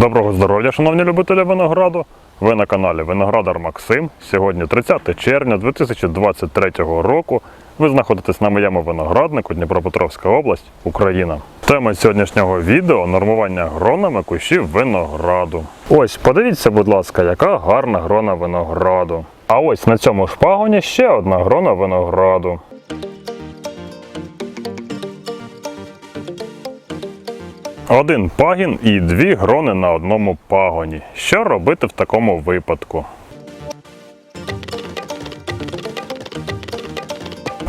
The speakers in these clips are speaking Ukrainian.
Доброго здоров'я, шановні любителі винограду. Ви на каналі Виноградар Максим. Сьогодні 30 червня 2023 року. Ви знаходитесь на моєму винограднику Дніпропетровська область, Україна. Тема сьогоднішнього відео нормування гронами кущів винограду. Ось, подивіться, будь ласка, яка гарна грона винограду. А ось на цьому шпагоні ще одна грона винограду. Один пагін і дві грони на одному пагоні. Що робити в такому випадку?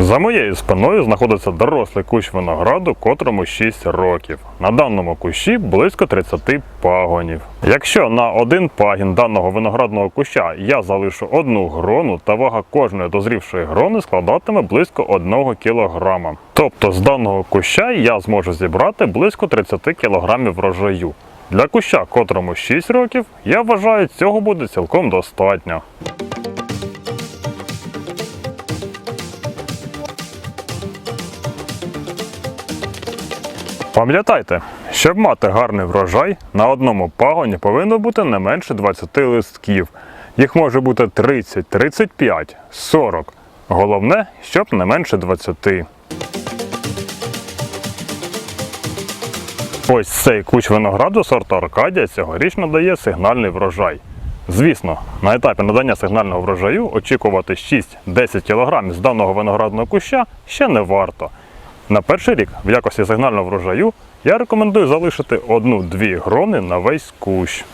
За моєю спиною знаходиться дорослий кущ винограду, котрому 6 років. На даному кущі близько 30 пагонів. Якщо на один пагін даного виноградного куща я залишу одну грону, та вага кожної дозрівшої грони складатиме близько 1 кг. Тобто з даного куща я зможу зібрати близько 30 кг врожаю. Для куща, котрому 6 років, я вважаю, цього буде цілком достатньо. Пам'ятайте, щоб мати гарний врожай, на одному пагоні повинно бути не менше 20 листків. Їх може бути 30, 35, 40. Головне, щоб не менше 20. Ось цей кущ винограду сорту Аркадія цьогоріч надає сигнальний врожай. Звісно, на етапі надання сигнального врожаю очікувати 6-10 кг з даного виноградного куща ще не варто. На перший рік в якості сигнального врожаю я рекомендую залишити одну-дві грони на весь кущ.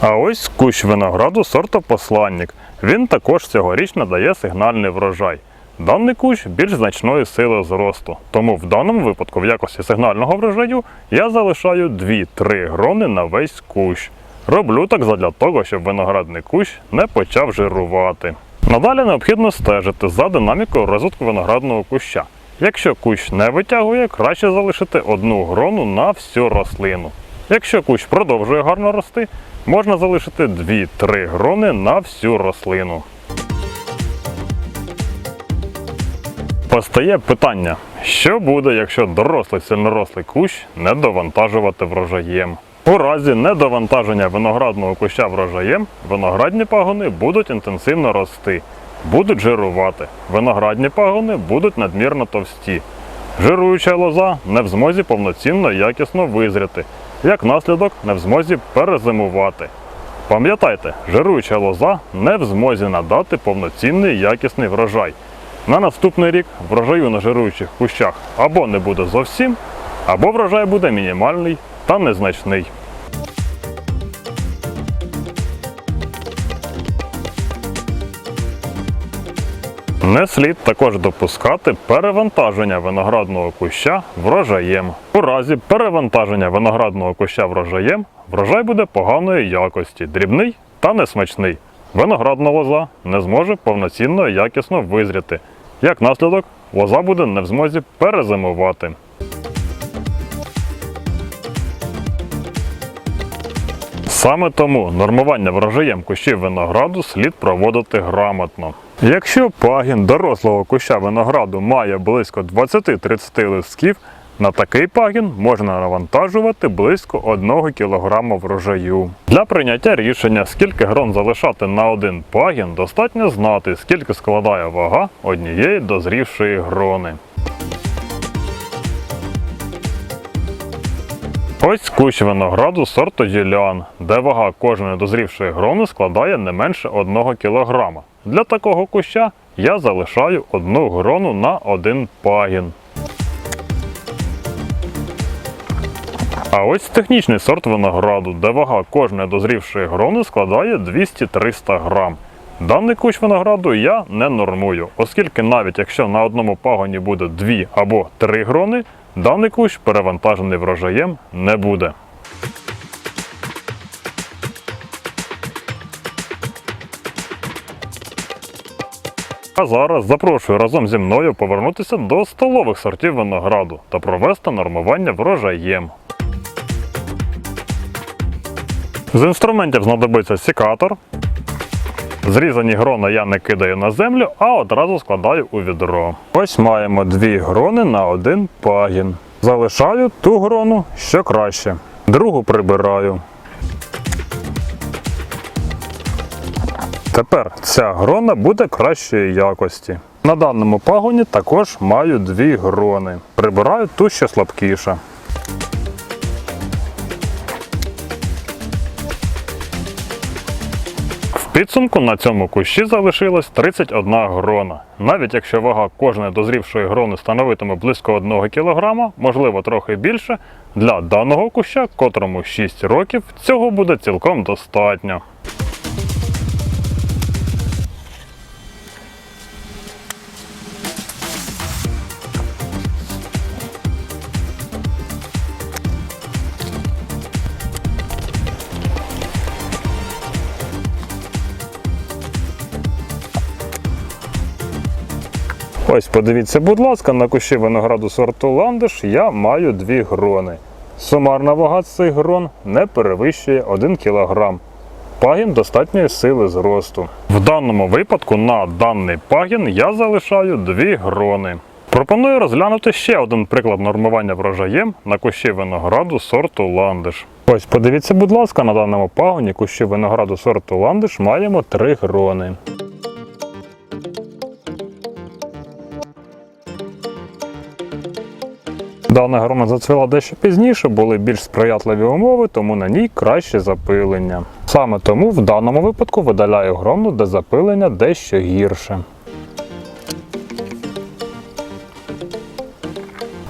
А ось кущ винограду сорту посланник. Він також цьогоріч надає сигнальний врожай. Даний кущ більш значної сили зросту, тому в даному випадку в якості сигнального врожаю я залишаю 2-3 грони на весь кущ. Роблю так задля того, щоб виноградний кущ не почав жирувати. Надалі необхідно стежити за динамікою розвитку виноградного куща. Якщо кущ не витягує, краще залишити одну грону на всю рослину. Якщо кущ продовжує гарно рости, можна залишити 2-3 грони на всю рослину. Постає питання, що буде, якщо дорослий сильнорослий кущ не довантажувати врожаєм? У разі недовантаження виноградного куща врожаєм, виноградні пагони будуть інтенсивно рости, будуть жирувати. Виноградні пагони будуть надмірно товсті. Жируюча лоза не в змозі повноцінно якісно визріти, як наслідок не в змозі перезимувати. Пам'ятайте, жируюча лоза не в змозі надати повноцінний якісний врожай. На наступний рік врожаю на жируючих кущах або не буде зовсім, або врожай буде мінімальний та незначний. Не слід також допускати перевантаження виноградного куща врожаєм. У разі перевантаження виноградного куща врожаєм врожай буде поганої якості, дрібний та несмачний. Виноградна лоза не зможе повноцінно і якісно визріти. Як наслідок, лоза буде не в змозі перезимувати. Саме тому нормування врожаєм кущів винограду слід проводити грамотно. Якщо пагін дорослого куща винограду має близько 20-30 листків, на такий пагін можна навантажувати близько 1 кг врожаю. Для прийняття рішення, скільки грон залишати на один пагін, достатньо знати, скільки складає вага однієї дозрівшої грони. Ось кущ винограду сорту Юліан, де вага кожної дозрівшої грони складає не менше 1 кг. Для такого куща я залишаю одну грону на один пагін. А ось технічний сорт винограду, де вага кожної дозрівшої грони складає 200-300 грам. Даний кущ винограду я не нормую, оскільки навіть якщо на одному пагоні буде 2 або 3 грони, даний кущ перевантажений врожаєм не буде. А зараз запрошую разом зі мною повернутися до столових сортів винограду та провести нормування врожаєм. З інструментів знадобиться секатор, Зрізані грона я не кидаю на землю, а одразу складаю у відро. Ось маємо дві грони на один пагін. Залишаю ту грону, що краще. Другу прибираю. Тепер ця грона буде кращої якості. На даному пагоні також маю дві грони. Прибираю ту, що слабкіша. Підсумку на цьому кущі залишилось 31 грона. Навіть якщо вага кожної дозрівшої грони становитиме близько 1 кг, можливо трохи більше, для даного куща, котрому 6 років, цього буде цілком достатньо. Ось подивіться, будь ласка, на кущі винограду сорту ландиш я маю дві грони. Сумарна вага цих грон не перевищує 1 кг. Пагін достатньої сили зросту. В даному випадку на даний пагін я залишаю дві грони. Пропоную розглянути ще один приклад нормування врожаєм на кущі винограду сорту ландиш. Ось подивіться, будь ласка, на даному пагоні кущі винограду сорту ландиш маємо три грони. Дана грона зацвіла дещо пізніше, були більш сприятливі умови, тому на ній краще запилення. Саме тому в даному випадку видаляю грону, де запилення дещо гірше.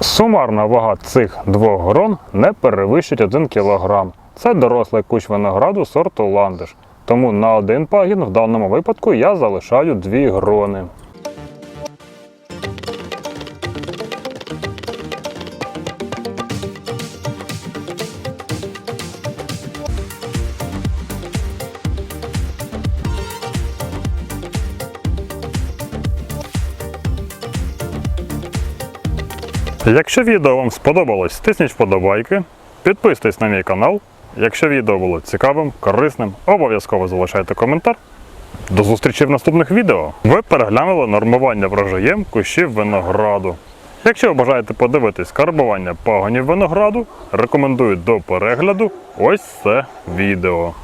Сумарна вага цих двох грон не перевищить 1 кг. Це дорослий кущ винограду сорту ландиш. Тому на один пагін в даному випадку я залишаю дві грони. Якщо відео вам сподобалось, стисніть вподобайки, підписуйтесь на мій канал. Якщо відео було цікавим, корисним, обов'язково залишайте коментар. До зустрічі в наступних відео. Ви переглянули нормування врожаєм кущів винограду. Якщо ви бажаєте подивитись карбування пагонів винограду, рекомендую до перегляду ось це відео.